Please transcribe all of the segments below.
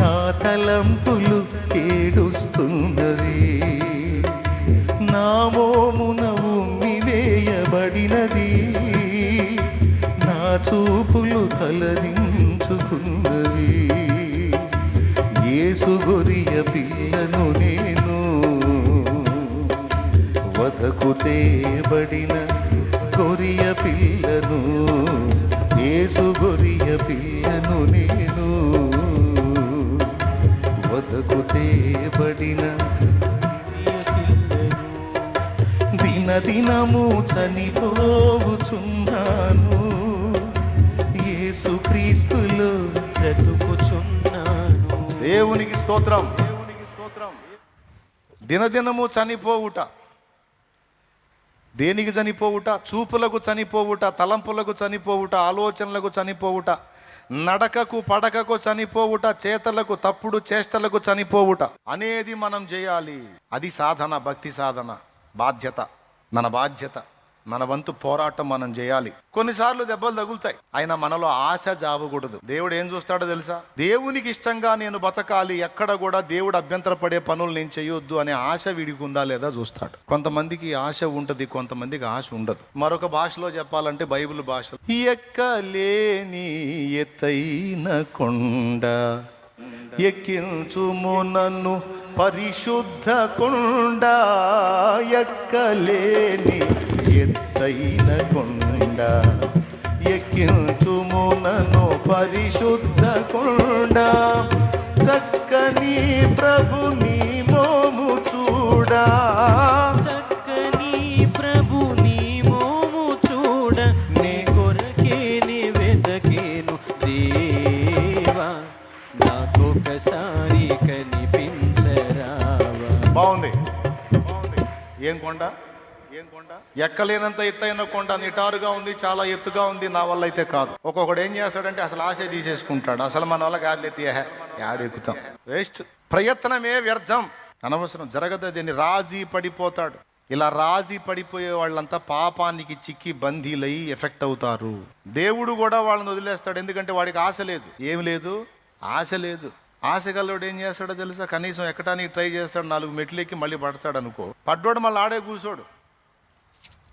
నా తలంపులు ఏడుస్తున్నవి. నా మోమున వేయబడినది నా చూపులు తలదించుకున్నవి. ఏసు గొరియ పిల్లను నేను వదకు తేబడిన గొరియ పిల్లను. ఏసు గొరియ పిల్లను నేను వద్దకు తేబడిన దిన దినము చనిపోవుచున్నాను. యేసు క్రీస్తులో బ్రతుకుచున్నాను. దేవునికి స్తోత్రం. దినదినము చనిపోవుట. దేనికి చనిపోవుట? చూపులకు చనిపోవుట తలంపులకు చనిపోవుట ఆలోచనలకు చనిపోవుట నడకకు పడకకు చనిపోవుట చేతలకు తప్పుడు చేష్టలకు చనిపోవుట. అనేది మనం చేయాలి. అది సాధన భక్తి సాధన బాధ్యత మన బాధ్యత. మన వంతు పోరాటం మనం చేయాలి. కొన్నిసార్లు దెబ్బలు తగులుతాయి. అయినా మనలో ఆశ జావకూడదు. దేవుడు ఏం చూస్తాడో తెలుసా? దేవునికి ఇష్టంగా నేను బతకాలి ఎక్కడ కూడా దేవుడు అభ్యంతరపడే పనులు నేను చేయొద్దు అనే ఆశ వీడికి ఉందా లేదా చూస్తాడు. కొంతమందికి ఆశ ఉంటుంది కొంతమందికి ఆశ ఉండదు. మరొక భాషలో చెప్పాలంటే బైబిల్ భాష. ఎక్కలేని ఎత్తైన కొండ ఎక్కించుము నన్ను పరిశుద్ధ కొండ ఎక్కలేని ఎత్తైన కొండ ఎక్కించుము నన్ను పరిశుద్ధ కొండ. చక్కని ప్రభుని మోము చూడా. చక్కని ప్రభు నీ మోము చూడ. నీ కొరకే నీ వెతకేను దేవా. నాకొకసారి కనిపించరావా. బాగుంది. ఏం కొండ? ఎక్కలేనంత ఎత్తైన కొండ నిటారుగా ఉంది చాలా ఎత్తుగా ఉంది నా వల్ల అయితే కాదు. ఒక్కొక్కడు ఏం చేస్తాడంటే అసలు ఆశ తీసేసుకుంటాడు. అసలు మన వల్ల గాలి ఎత్తి యాడెక్కుతాం. వేస్ట్. ప్రయత్నమే వ్యర్థం. అనవసరం. జరగదు దీన్ని రాజీ పడిపోతాడు. ఇలా రాజీ పడిపోయే వాళ్ళంతా పాపానికి చిక్కి బందీలై ఎఫెక్ట్ అవుతారు. దేవుడు కూడా వాళ్ళని వదిలేస్తాడు. ఎందుకంటే వాడికి ఆశ లేదు. ఏం లేదు? ఆశ లేదు. ఆశ గలవాడు ఏం చేస్తాడో తెలుసా? కనీసం ఎక్కడానికి ట్రై చేస్తాడు. నాలుగు మెట్లు ఎక్కి మళ్ళీ పడతాడు అనుకో పడ్డోడు మళ్ళీ ఆడే కూర్చోడు.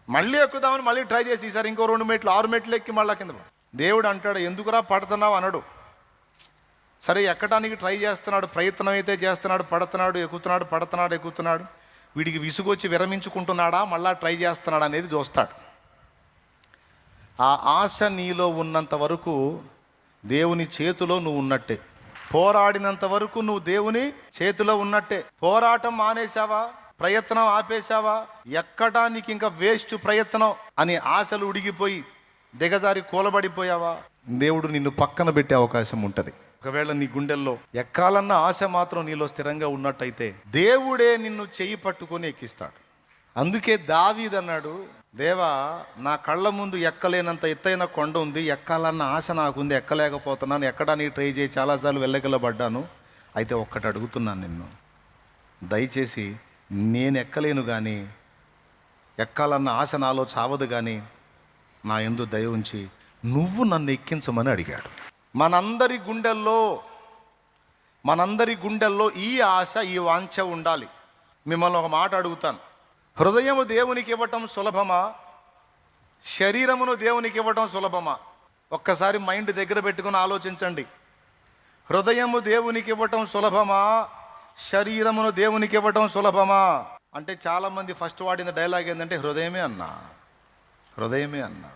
మళ్ళీ ఎక్కుదామని మళ్ళీ ట్రై చేసి ఈసారి ఇంకో రెండు మెట్లు ఆరు మెట్లు ఎక్కి మళ్ళీ కింద దేవుడు అంటాడు ఎందుకురా పడుతున్నావు? అనడు. సరే ఎక్కడానికి ట్రై చేస్తున్నాడు ప్రయత్నం అయితే చేస్తున్నాడు పడుతున్నాడు ఎక్కుతున్నాడు పడుతున్నాడు ఎక్కుతున్నాడు. వీడికి విసుగొచ్చి విరమించుకుంటున్నాడా మళ్ళా ట్రై చేస్తున్నాడా అనేది చూస్తాడు. ఆ ఆశ నీలో ఉన్నంత వరకు దేవుని చేతిలో నువ్వు ఉన్నట్టే. పోరాడినంత వరకు నువ్వు దేవుని చేతిలో ఉన్నట్టే. పోరాటం మానేశావా? ప్రయత్నం ఆపేశావా? ఎక్కడానికి ఇంకా వేస్ట్ ప్రయత్నం అని ఆశలు ఉడిగిపోయి దిగజారి కూలబడిపోయావా? దేవుడు నిన్ను పక్కన పెట్టే అవకాశం ఉంటుంది. ఒకవేళ నీ గుండెల్లో ఎక్కాలన్న ఆశ మాత్రం నీలో స్థిరంగా ఉన్నట్టయితే దేవుడే నిన్ను చెయ్యి పట్టుకొని ఎక్కిస్తాడు. అందుకే దావీదన్నాడు దేవా నా కళ్ళ ముందు ఎక్కలేనంత ఎత్తైన కొండ ఉంది ఎక్కాలన్న ఆశ నాకుంది ఎక్కలేకపోతున్నాను ఎక్కడానికి ట్రై చేసి చాలాసార్లు వెళ్ళగలబడ్డాను. అయితే ఒక్కటి అడుగుతున్నాను నిన్ను. దయచేసి నేను ఎక్కలేను కానీ ఎక్కాలన్న ఆశ నాలో చావదు కానీ నా ఎందు దయ ఉంచి నువ్వు నన్ను ఎక్కించమని అడిగాడు. మనందరి గుండెల్లో మనందరి గుండెల్లో ఈ ఆశ ఈ వాంఛ ఉండాలి. మిమ్మల్ని ఒక మాట అడుగుతాను. హృదయము దేవునికి ఇవ్వటం సులభమా? శరీరమును దేవునికి ఇవ్వటం సులభమా? ఒక్కసారి మైండ్ దగ్గర పెట్టుకుని ఆలోచించండి. హృదయము దేవునికి ఇవ్వటం సులభమా? శరీరమును దేవునికి ఇవ్వటం సులభమా? అంటే చాలామంది ఫస్ట్ వాడిన డైలాగ్ ఏంటంటే హృదయమే అన్నా హృదయమే అన్నా.